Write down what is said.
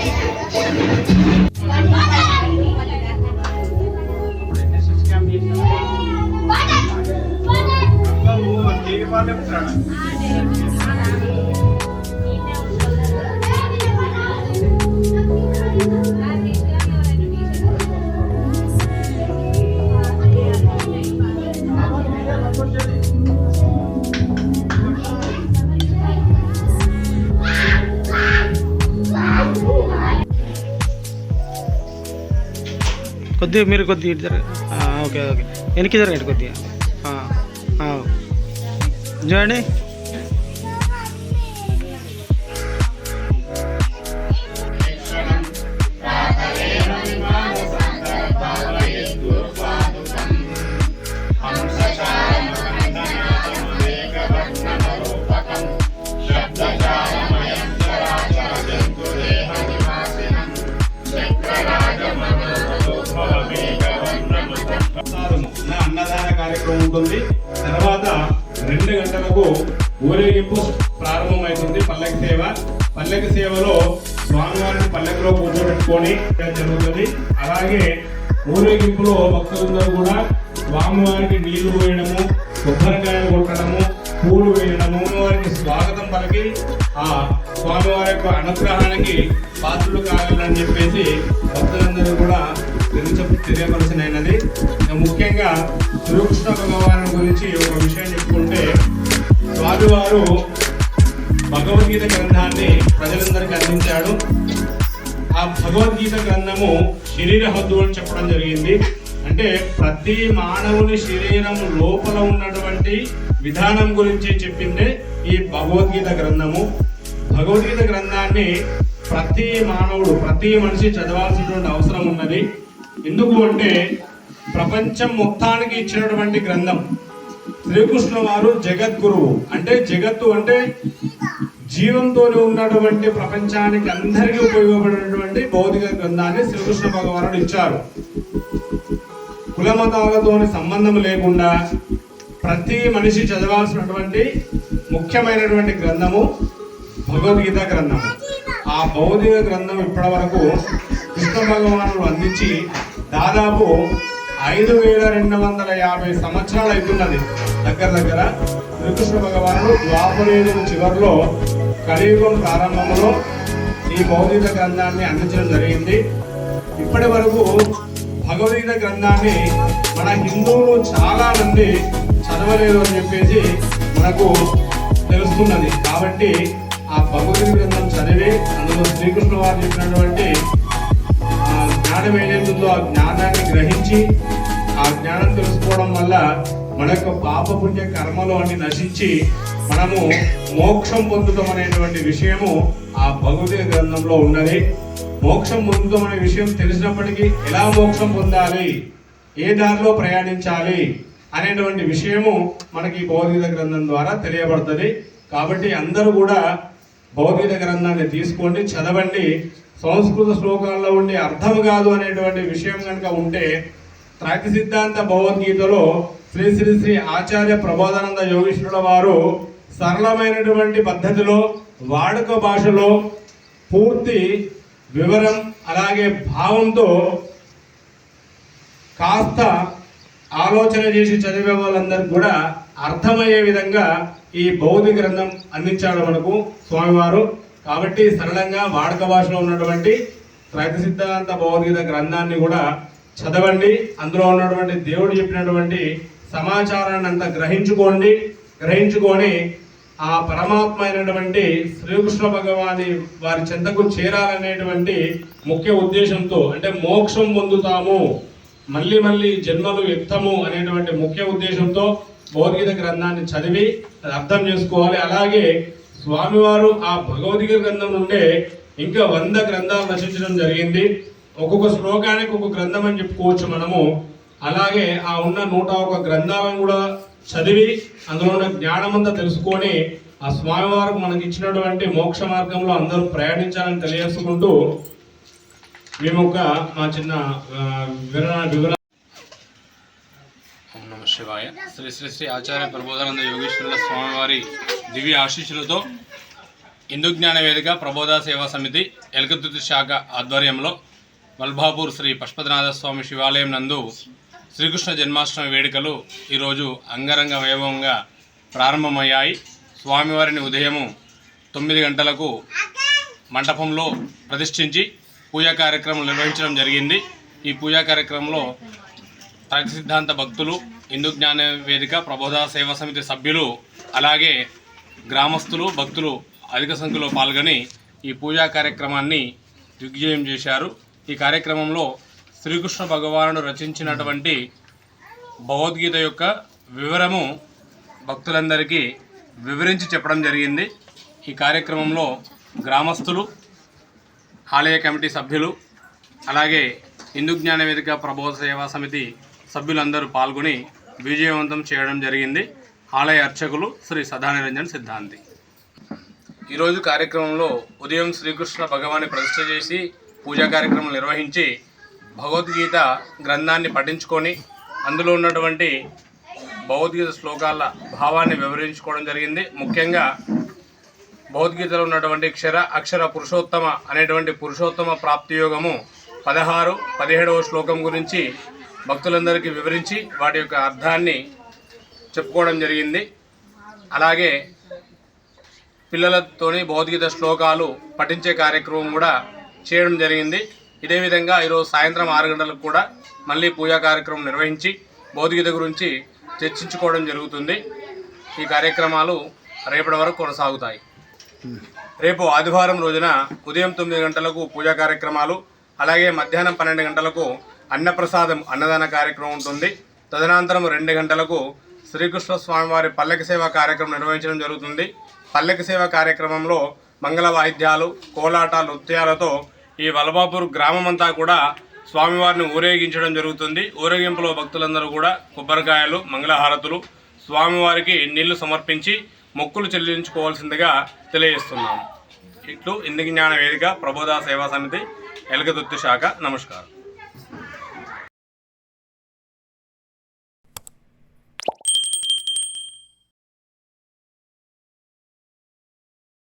Thank you. కొద్దిగా మీరు కొద్దిగా ఇటు జరగ ఓకే ఓకే. వెనక్కి జరగండి కొద్దిగా. చూడండి. ఉంటుంది తర్వాత రెండు గంటలకు ఊరేగింపు ప్రారంభమవుతుంది పల్లకి సేవ. పల్లకి సేవలో స్వామివారిని పల్లకిలో కూర్చోబెట్టుకొని జరుగుతుంది. అలాగే ఊరేగింపులో భక్తులందరూ కూడా స్వామివారికి నీళ్ళు వేయడము కొబ్బరికాయలు కొట్టడము పూలు వేయడము వారికి స్వాగతం పలికి ఆ స్వామివారి యొక్క అనుగ్రహానికి పాత్రలు కావాలని చెప్పేసి భక్తులందరూ కూడా తెలియ తెలియవలసినది ముఖ్యంగా శ్రీకృష్ణ భగవాను గురించి ఒక విషయం చెప్పుకుంటే స్వామివారు భగవద్గీత గ్రంథాన్ని ప్రజలందరికీ అందించాడు. ఆ భగవద్గీత గ్రంథము శరీర హద్దు అని చెప్పడం జరిగింది. అంటే ప్రతి మానవుని శరీరం లోపల ఉన్నటువంటి విధానం గురించి చెప్పిందే ఈ భగవద్గీత గ్రంథము. భగవద్గీత గ్రంథాన్ని ప్రతి మానవుడు ప్రతి మనిషి చదవాల్సినటువంటి అవసరం ఉన్నది. ఎందుకు అంటే ప్రపంచం మొత్తానికి ఇచ్చినటువంటి గ్రంథం. శ్రీకృష్ణ వారు జగద్గురువు. అంటే జగత్తు అంటే జీవంతోనే ఉన్నటువంటి ప్రపంచానికి అందరికీ ఉపయోగపడినటువంటి భౌతిక గ్రంథాన్ని శ్రీకృష్ణ భగవానుడు ఇచ్చారు. కులమతాలతోని సంబంధం లేకుండా ప్రతి మనిషి చదవాల్సినటువంటి ముఖ్యమైనటువంటి గ్రంథము భగవద్గీత గ్రంథం ఆ భౌతిక గ్రంథం ఇప్పటి వరకు కృష్ణ భగవానుడు అందించి దాదాపు ఐదు వేల రెండు వందల యాభై సంవత్సరాలు అవుతున్నది దగ్గర దగ్గర శ్రీకృష్ణ భగవానుడు ద్వాపరయుగం చివరిలో కలియుగం ప్రారంభంలో ఈ భౌతిక గ్రంథాన్ని అందించడం జరిగింది. ఇప్పటి వరకు భగవద్గీత గ్రంథాన్ని మన హిందువులు చాలా మంది చదవలేదు అని చెప్పేసి మనకు తెలుస్తున్నది. కాబట్టి ఆ భగవద్గీత గ్రంథం చదివి అందులో శ్రీకృష్ణ వారు చెప్పినటువంటి జ్ఞానం ఏదైతుందో ఆ జ్ఞానాన్ని గ్రహించి ఆ జ్ఞానం తెలుసుకోవడం వల్ల మన యొక్క పాప పుణ్య కర్మలు అన్ని నశించి మనము మోక్షం పొందుతాం అనేటువంటి విషయము ఆ భగవద్గీత గ్రంథంలో ఉన్నది. మోక్షం పొందుతాం అనే విషయం తెలిసినప్పటికీ ఎలా మోక్షం పొందాలి? ఏ దారిలో ప్రయాణించాలి? అనేటువంటి విషయము మనకి ఈ భగవద్గీత గ్రంథం ద్వారా తెలియబడుతుంది. కాబట్టి అందరూ కూడా భగవద్గీత గ్రంథాన్ని తీసుకోండి చదవండి. సంస్కృత శ్లోకాల్లో ఉండే అర్థం కాదు అనేటువంటి విషయం కనుక ఉంటే త్రైత సిద్ధాంత భగవద్గీతలో శ్రీ శ్రీ శ్రీ ఆచార్య ప్రబోధానంద యోగేశ్వరుల వారు సరళమైనటువంటి పద్ధతిలో వాడుక భాషలో పూర్తి వివరం అలాగే భావంతో కాస్త ఆలోచన చేసి చదివే వాళ్ళందరికీ కూడా అర్థమయ్యే విధంగా ఈ భౌతిక గ్రంథం అందించాడు మనకు స్వామివారు. కాబట్టి సరళంగా వాడక భాషలో ఉన్నటువంటి త్రైత సిద్ధాంత భగవద్గీత గ్రంథాన్ని కూడా చదవండి. అందులో ఉన్నటువంటి దేవుడు చెప్పినటువంటి సమాచారాన్ని అంతా గ్రహించుకోండి. గ్రహించుకొని ఆ పరమాత్మ అయినటువంటి శ్రీకృష్ణ భగవాని వారి చెంతకు చేరాలనేటువంటి ముఖ్య ఉద్దేశంతో అంటే మోక్షం పొందుతాము మళ్ళీ మళ్ళీ జన్మలు ఎత్తము అనేటువంటి ముఖ్య ఉద్దేశంతో భగవద్గీత గ్రంథాన్ని చదివి అర్థం చేసుకోవాలి. అలాగే స్వామివారు ఆ భగవద్గీత గ్రంథం నుండే ఇంకా వంద గ్రంథాలు రచించడం జరిగింది. ఒక్కొక్క శ్లోకానికి ఒక గ్రంథం అని చెప్పుకోవచ్చు మనము. అలాగే ఆ ఉన్న నూట ఒక గ్రంథాలను కూడా చదివి అందులో ఉన్న జ్ఞానమంతా తెలుసుకొని ఆ స్వామివారికి మనకి ఇచ్చినటువంటి మోక్ష మార్గంలో అందరూ ప్రయాణించాలని తెలియజేసుకుంటూ మేము ఒక మా చిన్న వివరణ వివరణ శివాయ. శ్రీ శ్రీ శ్రీ ఆచార్య ప్రబోధానంద యోగేశ్వరుల స్వామివారి దివ్య ఆశీస్సులతో హిందూ జ్ఞాన వేదిక ప్రబోధ సేవా సమితి ఎలకతుర్తి శాఖ ఆధ్వర్యంలో వల్భాపూర్ శ్రీ పశుపతినాథ స్వామి శివాలయం నందు శ్రీకృష్ణ జన్మాష్టమి వేడుకలు ఈరోజు అంగరంగ వైభవంగా ప్రారంభమయ్యాయి. స్వామివారిని ఉదయము తొమ్మిది గంటలకు మంటపంలో ప్రతిష్ఠించి పూజా కార్యక్రమం నిర్వహించడం జరిగింది. ఈ పూజా కార్యక్రమంలో ప్రగతి సిద్ధాంత భక్తులు హిందూ జ్ఞాన వేదిక ప్రబోధ సేవా సమితి సభ్యులు అలాగే గ్రామస్తులు భక్తులు అధిక సంఖ్యలో పాల్గొని ఈ పూజా కార్యక్రమాన్ని దిగ్విజయం చేశారు. ఈ కార్యక్రమంలో శ్రీకృష్ణ భగవానుడు రచించినటువంటి భగవద్గీత యొక్క వివరము భక్తులందరికీ వివరించి చెప్పడం జరిగింది. ఈ కార్యక్రమంలో గ్రామస్తులు ఆలయ కమిటీ సభ్యులు అలాగే హిందూ జ్ఞాన వేదిక ప్రబోధ సేవా సమితి సభ్యులందరూ పాల్గొని విజయవంతం చేయడం జరిగింది. ఆలయ అర్చకులు శ్రీ సదానిరంజన్ సిద్ధాంతి. ఈరోజు కార్యక్రమంలో ఉదయం శ్రీకృష్ణ భగవాన్ని ప్రతిష్ట చేసి పూజా కార్యక్రమం నిర్వహించి భగవద్గీత గ్రంథాన్ని పఠించుకొని అందులో ఉన్నటువంటి భగవద్గీత శ్లోకాల భావాన్ని వివరించుకోవడం జరిగింది. ముఖ్యంగా భగవద్గీతలో ఉన్నటువంటి క్షర అక్షర పురుషోత్తమ అనేటువంటి పురుషోత్తమ ప్రాప్తి యోగము పదహారు పదిహేడవ శ్లోకం గురించి భక్తులందరికీ వివరించి వాటి యొక్క అర్థాన్ని చెప్పుకోవడం జరిగింది. అలాగే పిల్లలతోని భౌతికత శ్లోకాలు పఠించే కార్యక్రమం కూడా చేయడం జరిగింది. ఇదే విధంగా ఈరోజు సాయంత్రం ఆరు గంటలకు కూడా మళ్ళీ పూజా కార్యక్రమం నిర్వహించి భౌతికత గురించి చర్చించుకోవడం జరుగుతుంది. ఈ కార్యక్రమాలు రేపటి వరకు కొనసాగుతాయి. రేపు ఆదివారం రోజున ఉదయం తొమ్మిది గంటలకు పూజా కార్యక్రమాలు అలాగే మధ్యాహ్నం పన్నెండు గంటలకు అన్నప్రసాదం అన్నదాన కార్యక్రమం ఉంటుంది. తదనంతరం రెండు గంటలకు శ్రీకృష్ణ స్వామివారి పల్లకి సేవ కార్యక్రమం నిర్వహించడం జరుగుతుంది. పల్లకి సేవ కార్యక్రమంలో మంగళ వాయిద్యాలు కోలాట నృత్యాలతో ఈ వలబాపూర్ గ్రామమంతా కూడా స్వామివారిని ఊరేగించడం జరుగుతుంది. ఊరేగింపులో భక్తులందరూ కూడా కొబ్బరికాయలు మంగళహారతులు స్వామివారికి నీళ్ళు సమర్పించి మొక్కులు చెల్లించుకోవాల్సిందిగా తెలియజేస్తున్నాము ఇట్లు ఇందుకు జ్ఞాన వేదిక ప్రబోధ సేవా సమితి ఎలగదొత్తు శాఖ. నమస్కారం.